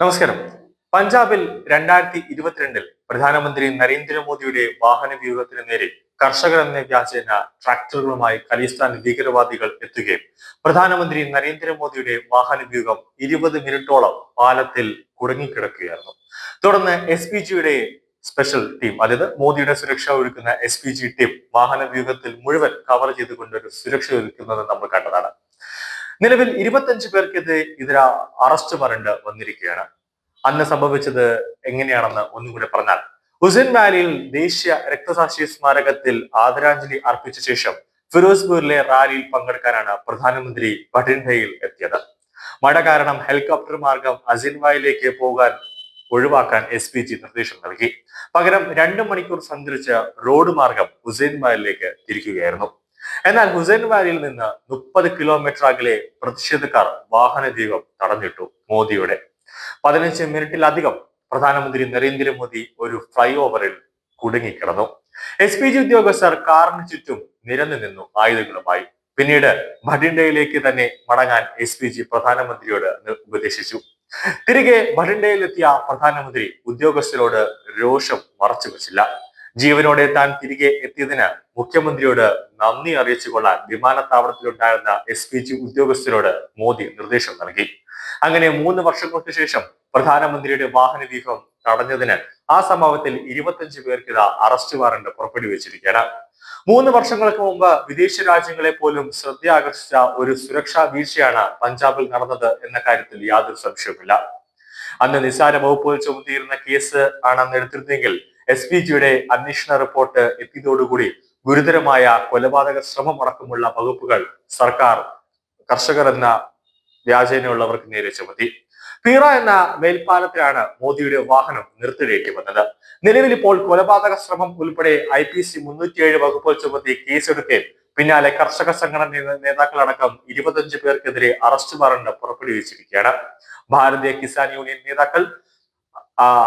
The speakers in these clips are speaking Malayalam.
നമസ്കാരം. പഞ്ചാബിൽ രണ്ടായിരത്തി ഇരുപത്തിരണ്ടിൽ പ്രധാനമന്ത്രി നരേന്ദ്രമോദിയുടെ വാഹന വ്യൂഹത്തിന് നേരെ കർഷകർ എന്ന വ്യാജേന ട്രാക്ടറുകളുമായി ഖലിസ്ഥാൻ ഭീകരവാദികൾ എത്തുകയും പ്രധാനമന്ത്രി നരേന്ദ്രമോദിയുടെ വാഹന വ്യൂഹം ഇരുപത് മിനിറ്റോളം പാലത്തിൽ കുടുങ്ങിക്കിടക്കുകയായിരുന്നു. തുടർന്ന് എസ് പി ജിയുടെ സ്പെഷ്യൽ ടീം അതായത് മോദിയുടെ സുരക്ഷ ഒരുക്കുന്ന എസ് പി ജി ടീം വാഹന വ്യൂഹത്തിൽ മുഴുവൻ കവർ ചെയ്തുകൊണ്ട് ഒരു സുരക്ഷ ഒരുക്കുന്നത് നമ്മൾ കണ്ടതാണ്. നിലവിൽ ഇരുപത്തഞ്ച് പേർക്കെതിരെ ഇതിര അറസ്റ്റ് വാറണ്ട് വന്നിരിക്കുകയാണ്. അന്ന് സംഭവിച്ചത് എങ്ങനെയാണെന്ന് ഒന്നും കൂടെ പറഞ്ഞാൽ ഹുസൈൻ വാലിയിൽ ദേശീയ രക്തസാക്ഷി സ്മാരകത്തിൽ ആദരാഞ്ജലി അർപ്പിച്ച ശേഷം ഫിറോസ്പൂരിലെ റാലിയിൽ പങ്കെടുക്കാനാണ് പ്രധാനമന്ത്രി ബഠിൻഡയിൽ എത്തിയത്. മഴ കാരണം ഹെലികോപ്റ്റർ മാർഗം അസിൻവായിലേക്ക് പോകാൻ ഒഴിവാക്കാൻ എസ് പി ജി നിർദ്ദേശം നൽകി. പകരം രണ്ടു മണിക്കൂർ സഞ്ചരിച്ച റോഡ് മാർഗം ഹുസൈൻ വാലിലേക്ക് തിരിക്കുകയായിരുന്നു. എന്നാൽ ഹുസൈൻ വാലിയിൽ നിന്ന് മുപ്പത് കിലോമീറ്റർ അകലെ പ്രതിഷേധക്കാർ വാഹന ദീപം തടഞ്ഞിട്ടു മോദിയുടെ. പതിനഞ്ച് മിനിറ്റിലധികം പ്രധാനമന്ത്രി നരേന്ദ്രമോദി ഒരു ഫ്ലൈ ഓവറിൽ കുടുങ്ങിക്കിടന്നു. എസ് പി ജി ഉദ്യോഗസ്ഥർ കാറിന് ചുറ്റും നിരന്നു നിന്നു ആയുധങ്ങളുമായി. പിന്നീട് ഭടിണ്ടയിലേക്ക് തന്നെ മടങ്ങാൻ എസ് പി ജി പ്രധാനമന്ത്രിയോട് ഉപദേശിച്ചു. തിരികെ ഭടിണ്ടയിലെത്തിയ പ്രധാനമന്ത്രി ഉദ്യോഗസ്ഥരോട് രോഷം മറച്ചു വെച്ചില്ല. ജീവനോടെ താൻ തിരികെ എത്തിയതിന് മുഖ്യമന്ത്രിയോട് നന്ദി അറിയിച്ചുകൊള്ളാൻ വിമാനത്താവളത്തിലുണ്ടായിരുന്ന എസ് പി ജി ഉദ്യോഗസ്ഥരോട് മോദി നിർദ്ദേശം നൽകി. അങ്ങനെ മൂന്ന് വർഷങ്ങൾക്ക് ശേഷം പ്രധാനമന്ത്രിയുടെ വാഹന വ്യൂഹം തടഞ്ഞതിന് ആ സംഭവത്തിൽ ഇരുപത്തഞ്ച് പേർക്ക് അറസ്റ്റ് വാറണ്ട് പുറപ്പെടുവിച്ചിരിക്കുകയാണ്. മൂന്ന് വർഷങ്ങൾക്ക് മുമ്പ് വിദേശ രാജ്യങ്ങളെ പോലും ശ്രദ്ധയാകർഷിച്ച ഒരു സുരക്ഷാ വീഴ്ചയാണ് പഞ്ചാബിൽ നടന്നത് എന്ന കാര്യത്തിൽ യാതൊരു സംശയവുമില്ല. അന്ന് നിസ്സാര വകുപ്പുകൾ ചുമത്തിയിരുന്ന കേസ് ആണ് അന്ന് എടുത്തിരുന്നെങ്കിൽ എസ് പി ജിയുടെ അന്വേഷണ റിപ്പോർട്ട് എത്തിയതോടുകൂടി ഗുരുതരമായ കൊലപാതക ശ്രമം അടക്കമുള്ള വകുപ്പുകൾ സർക്കാർ കർഷകർ എന്ന വ്യാജേനയുള്ളവർക്ക് നേരെ ചുമത്തി. പീറ എന്ന മേൽപ്പാലത്തിലാണ് മോദിയുടെ വാഹനം നിർത്തിടേണ്ടി വന്നത്. നിലവിൽ ഇപ്പോൾ കൊലപാതക ശ്രമം ഉൾപ്പെടെ ഐ പി സി മുന്നൂറ്റിയേഴ് വകുപ്പുകൾ ചുമത്തി കേസെടുക്കുകയും പിന്നാലെ കർഷക സംഘടന നേതാക്കളടക്കം ഇരുപത്തഞ്ച് പേർക്കെതിരെ arrest warrant പുറപ്പെടുവിച്ചിരിക്കുകയാണ്. Bharatiya Kisan union നേതാക്കൾ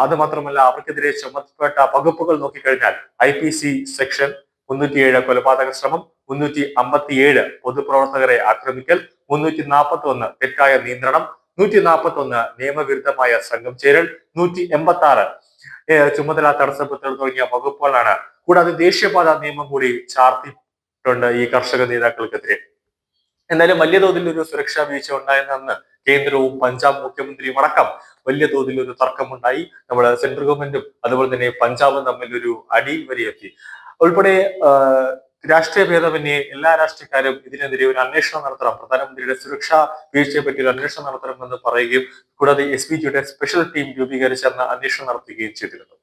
അത് മാത്രമല്ല അവർക്കെതിരെ ചുമത്തപ്പെട്ട വകുപ്പുകൾ നോക്കിക്കഴിഞ്ഞാൽ ഐ പി സി സെക്ഷൻ മുന്നൂറ്റിയേഴ് കൊലപാതക ശ്രമം മുന്നൂറ്റി അമ്പത്തിയേഴ് പൊതുപ്രവർത്തകരെ ആക്രമിക്കൽ മുന്നൂറ്റി നാൽപ്പത്തി ഒന്ന് തെറ്റായ നിയന്ത്രണം നൂറ്റി നാൽപ്പത്തി ഒന്ന് നിയമവിരുദ്ധമായ സംഘം ചേരൽ നൂറ്റി എൺപത്തി ആറ് ചുമതല തടസ്സപ്പെടുത്തൽ തുടങ്ങിയ വകുപ്പുകളാണ്. കൂടാതെ ദേശീയപാത നിയമം കൂടി ചാർത്തിയിട്ടുണ്ട് ഈ കർഷക നേതാക്കൾക്കെതിരെ. എന്നാലും വലിയ തോതിൽ ഒരു സുരക്ഷാ വീഴ്ച ഉണ്ടായെന്ന് കേന്ദ്രവും പഞ്ചാബ് മുഖ്യമന്ത്രിയും അടക്കം വലിയ തോതിൽ ഒരു തർക്കമുണ്ടായി. നമ്മുടെ സെൻട്രൽ ഗവൺമെന്റും അതുപോലെ തന്നെ പഞ്ചാബും തമ്മിൽ ഒരു അടിയിൽ വരെയെത്തി ഉൾപ്പെടെ രാഷ്ട്രീയ ഭേദമന്യേ എല്ലാ രാഷ്ട്രീയക്കാരും ഇതിനെതിരെ ഒരു അന്വേഷണം നടത്തണം. പ്രധാനമന്ത്രിയുടെ സുരക്ഷാ വീഴ്ചയെ പറ്റി ഒരു അന്വേഷണം നടത്തണമെന്ന് പറയുകയും കൂടാതെ എസ് ബി ജിയുടെ സ്പെഷ്യൽ ടീം രൂപീകരിച്ചെന്ന അന്വേഷണം നടത്തുകയും ചെയ്തിരുന്നു.